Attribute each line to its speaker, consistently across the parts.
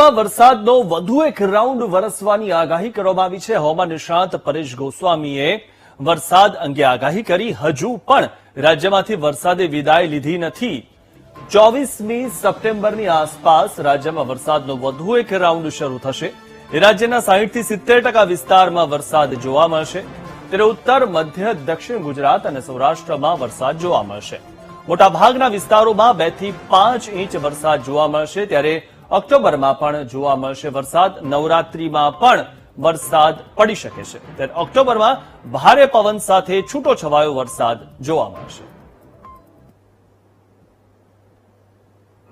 Speaker 1: રાજ્યમાં વરસાદનો વધુ એક રાઉન્ડ વરસવાની આગાહી કરવામાં આવી છે. હવામાન નિષ્ણાત પરેશ ગોસ્વામીએ વરસાદ અંગે આગાહી કરી. હજુ પણ રાજ્યમાંથી વરસાદે વિદાય લીધી નથી. ચોવીસમી સપ્ટેમ્બરની આસપાસ રાજ્યમાં વરસાદનો વધુ એક રાઉન્ડ શરૂ થશે. રાજ્યના સાહીઠથી સિત્તેર ટકા વિસ્તારમાં વરસાદ જોવા મળશે. ત્યારે ઉત્તર, મધ્ય, દક્ષિણ ગુજરાત અને સૌરાષ્ટ્રમાં વરસાદ જોવા મળશે. મોટાભાગના વિસ્તારોમાં બેથી પાંચ ઇંચ વરસાદ જોવા મળશે. ત્યારે ઓક્ટોબરમાં પણ જોવા મળશે વરસાદ. નવરાત્રીમાં પણ વરસાદ પડી શકે છે. ત્યારે ઓક્ટોબરમાં ભારે પવન સાથે છૂટો છવાયો વરસાદ જોવા મળશે.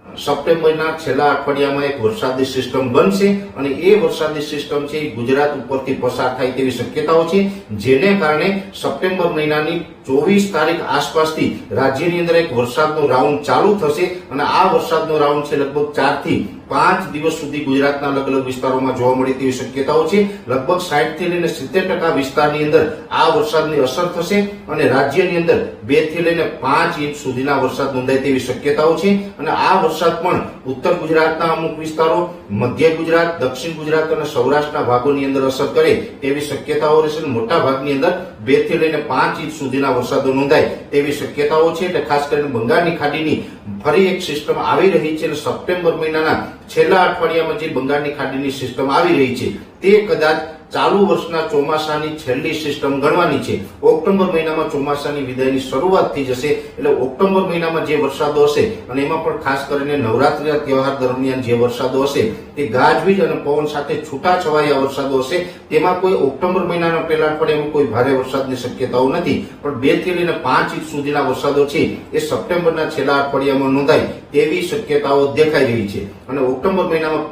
Speaker 2: સપ્ટેમ્બરના છેલ્લા અઠવાડિયામાં એક વરસાદી સિસ્ટમ બનશે અને એ વરસાદી સિસ્ટમ છે ગુજરાત ઉપરથી પસાર થાય તેવી શક્યતાઓ છે, જેને કારણે સપ્ટેમ્બર મહિનાની ચોવીસ તારીખ આસપાસથી રાજ્યની અંદર એક વરસાદનો રાઉન્ડ ચાલુ થશે અને આ વરસાદનો રાઉન્ડ છે લગભગ ચારથી પાંચ દિવસ સુધી ગુજરાતના અલગ અલગ વિસ્તારોમાં જોવા મળે તેવી શક્યતાઓ છે. લગભગ સાઠથી લઈને સિત્તેર ટકા વિસ્તારની અંદર આ વરસાદની અસર થશે અને રાજ્યની અંદર બેથી લઈને પાંચ ઇંચ સુધીના વરસાદ નોંધાય તેવી શક્યતાઓ છે. અને આ વરસાદ પણ ઉત્તર ગુજરાતના અમુક વિસ્તારો, મધ્ય ગુજરાત, દક્ષિણ ગુજરાત અને સૌરાષ્ટ્રના ભાગોની અંદર અસર કરે તેવી શક્યતાઓ રહેશે મોટા ભાગની અંદર બેથી લઈને પાંચ ઇંચ સુધીના વરસાદો નોંધાય તેવી શક્યતાઓ છે. એટલે ખાસ કરીને બંગાળની ખાડીની ફરી એક સિસ્ટમ આવી રહી છે. અને સપ્ટેમ્બર મહિનાના છેલ્લા અઠવાડિયામાં જે બંગાળની ખાડીની સિસ્ટમ આવી રહી છે તે કદાચ ચાલુ વર્ષના ચોમાસાની છેલ્લી સિસ્ટમ ગણવાની છે. ઓક્ટોબર મહિનામાં ચોમાસાની વિદાયની શરૂઆત થઈ જશે, એટલે ઓક્ટોબર મહિનામાં જે વરસાદો હશે, અને એમાં પણ ખાસ કરીને નવરાત્રીના તહેવાર દરમિયાન જે વરસાદો હશે, તે ગાજવીજ અને પવન સાથે છૂટા છવાયા વરસાદો હશે. તેમાં કોઈ ઓક્ટોબર મહિનાના પહેલા અઠવાડિયામાં કોઈ ભારે વરસાદની શક્યતાઓ નથી. પણ બેથી લઈને પાંચ ઇંચ સુધીના વરસાદો છે, એ સપ્ટેમ્બરના છેલ્લા અઠવાડિયામાં નોંધાય તેવી શક્યતાઓ દેખાઈ રહી છે. અને ઓક્ટોબર મહિનામાં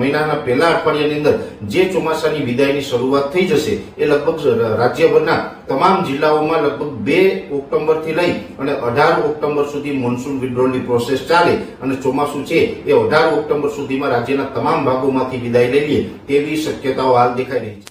Speaker 2: મહિનાના પહેલા અઠવાડિયાની અંદર જે ચોમાસાની વિદાયની શરૂઆત થઈ જશે એ લગભગ રાજ્યભરના તમામ જિલ્લાઓમાં લગભગ બે ઓક્ટોબરથી લઈ અને અઢાર ઓક્ટોબર સુધી મોન્સૂન વિડ્રોલની પ્રોસેસ ચાલે અને ચોમાસું છે એ અઢાર ઓક્ટોબર સુધીમાં રાજ્યના તમામ ભાગોમાંથી વિદાય લઈ તેવી શક્યતાઓ હાલ દેખાઈ રહી છે.